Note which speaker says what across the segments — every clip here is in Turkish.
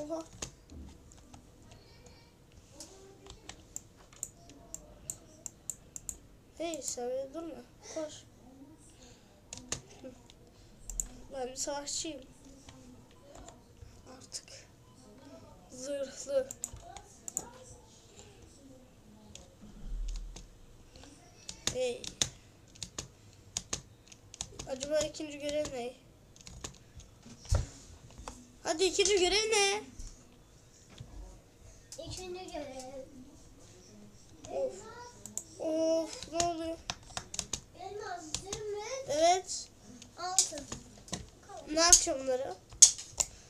Speaker 1: Oha. Hey sen durma. Koş. Ben bir savaşçıyım. Artık. Zırhlı. Hey. Acaba ikinci görev ne? Hadi ikinci görev ne?
Speaker 2: İkinci görev.
Speaker 1: Of. Of ne oluyor?
Speaker 2: Elmas, zümrüt,
Speaker 1: Evet.
Speaker 2: altın.
Speaker 1: Ne yapacağım bunları?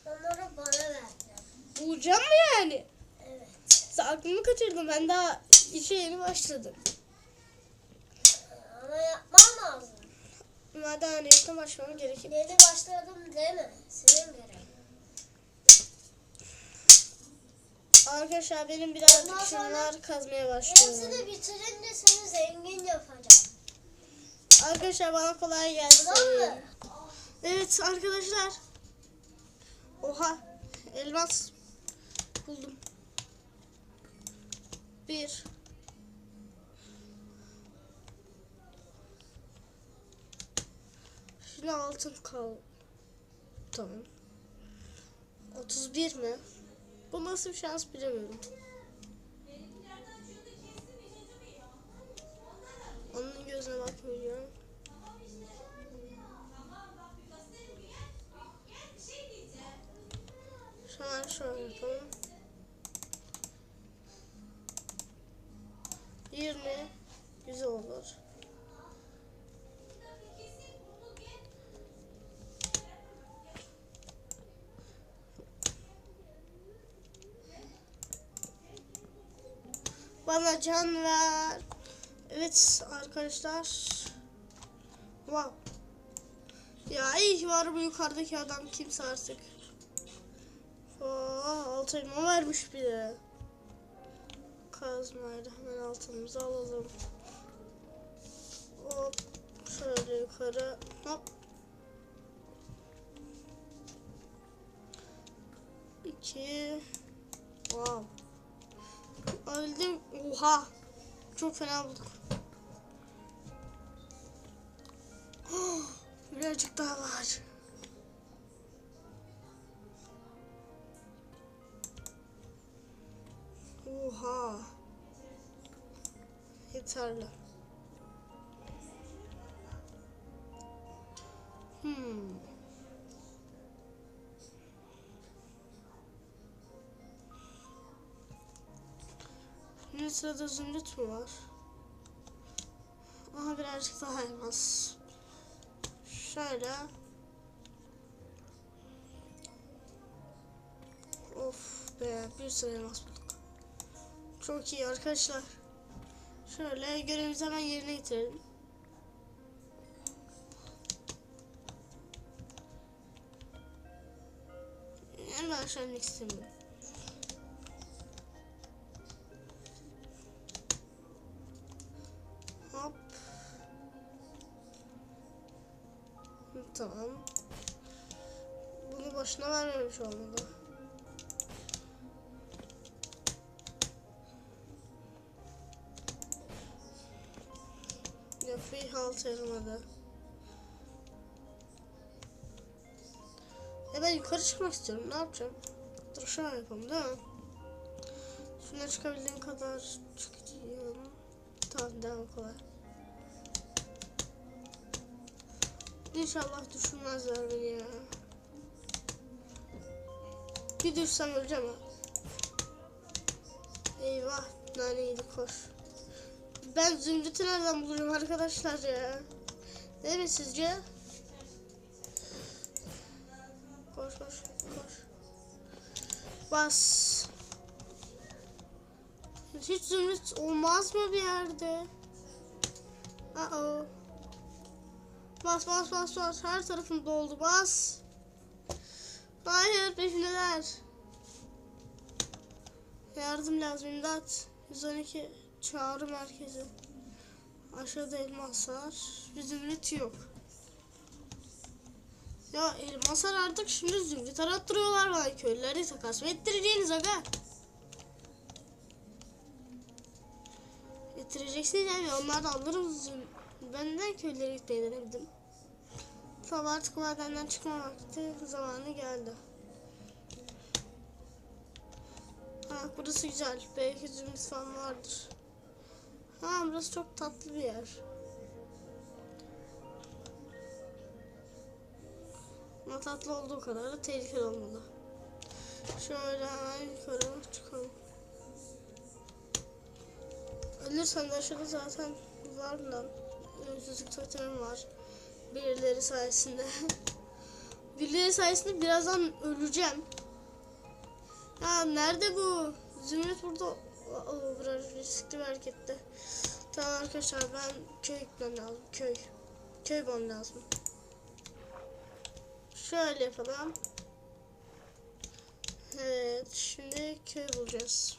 Speaker 2: Onları bana verdi.
Speaker 1: Bulacağım mı yani?
Speaker 2: Evet.
Speaker 1: Sen aklımı kaçırdın. Ben daha işe yeni başladım.
Speaker 2: Ama yapmam lazım.
Speaker 1: Madem hani yakın başlamam gerekir.
Speaker 2: Yeni başladım deme. Senin görevin.
Speaker 1: Arkadaşlar benim birazcık şunlar kazmaya başlıyorum.
Speaker 2: Hepsini bitirince seni zengin yapacağım.
Speaker 1: Arkadaşlar bana kolay gelsin.
Speaker 2: Tamam?
Speaker 1: Evet arkadaşlar. Oha. Elmas. Buldum. Bir. Şimdi altın kal. Tamam. 31 mi? Bu nasıl bir şans bilemiyorum. Onun gözüne bakmayacağım. Hemen şöyle yapalım. 20 güzel olur. Bana can ver. Evet arkadaşlar. Wow. Ya iyi ki var bu yukarıdaki adam kimse artık. Aa, altı elma vermiş bir de. Kazmayla hemen altımızı alalım. Hop. Şöyle yukarı. Hop. İki. Wow. Öldüm. Oha. Çok fena bulduk. Birazcık daha var. Oha. Yeterli. Hmm. Sırada zümrüt mü var? Aha birazcık daha elmas. Şöyle. Of be bir sürü elmas bulduk. Çok iyi arkadaşlar. Şöyle görevimizi hemen yerine getirelim. Hemen aşağı inmek istemiyorum. Tamam. Bunu boşuna vermemiş olmalı. Bir halt yaramadı. E ben yukarı çıkmak istiyorum. Ne yapacağım? Dur şöyle yapalım değil mi? Şuna çıkabildiğim kadar çıkacağım. Tamam devam kolay. İnşallah düşünmezler beni ya. Bir düşsem öleceğim ha. Eyvah nane yedi koş. Ben zümrütü nereden bulurum arkadaşlar ya? Değil mi sizce? Koş koş koş. Bas. Hiç zümrüt olmaz mı bir yerde? Aa. -oh. Bas bas bas bas. Her tarafım doldu. Bas. Hayır peşindeler. Yardım lazım imdat. 112 çağrı merkezi. Aşağıda elmaslar. Bir zümrüt yok. Ya elmaslar artık şimdi zümrüt arattırıyorlar bana köylüleri takas mı ettireceğiniz aga? Ettireceksiniz yani onları da alırım züm... Ben de köylere gitmeyi denedim. Tamam artık madenden çıkma vakti zamanı geldi. Ha burası güzel. Belki zümrüt falan vardır. Ha burası çok tatlı bir yer. Ama tatlı olduğu kadar da tehlikeli olmalı. Şöyle hemen yukarı çıkalım. Ölürsen de aşağıda zaten var lan. Ölümsüzlük totemim var. Birileri sayesinde. Birileri sayesinde birazdan öleceğim. Ya nerede bu? Zümrüt burada. Oo, biraz riskli bir hareketti. Tamam arkadaşlar ben köy gitmem lazım. Köy. Köy bulmam lazım. Şöyle yapalım. Evet şimdi köy bulacağız.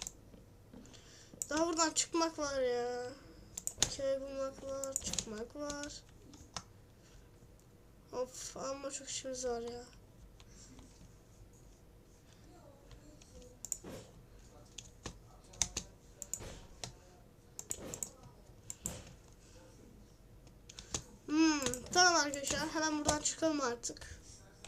Speaker 1: Daha buradan çıkmak var ya. Köy bulmak var, çıkmak var. Of ama çok işimiz var ya. Hmm, tamam arkadaşlar hemen buradan çıkalım artık.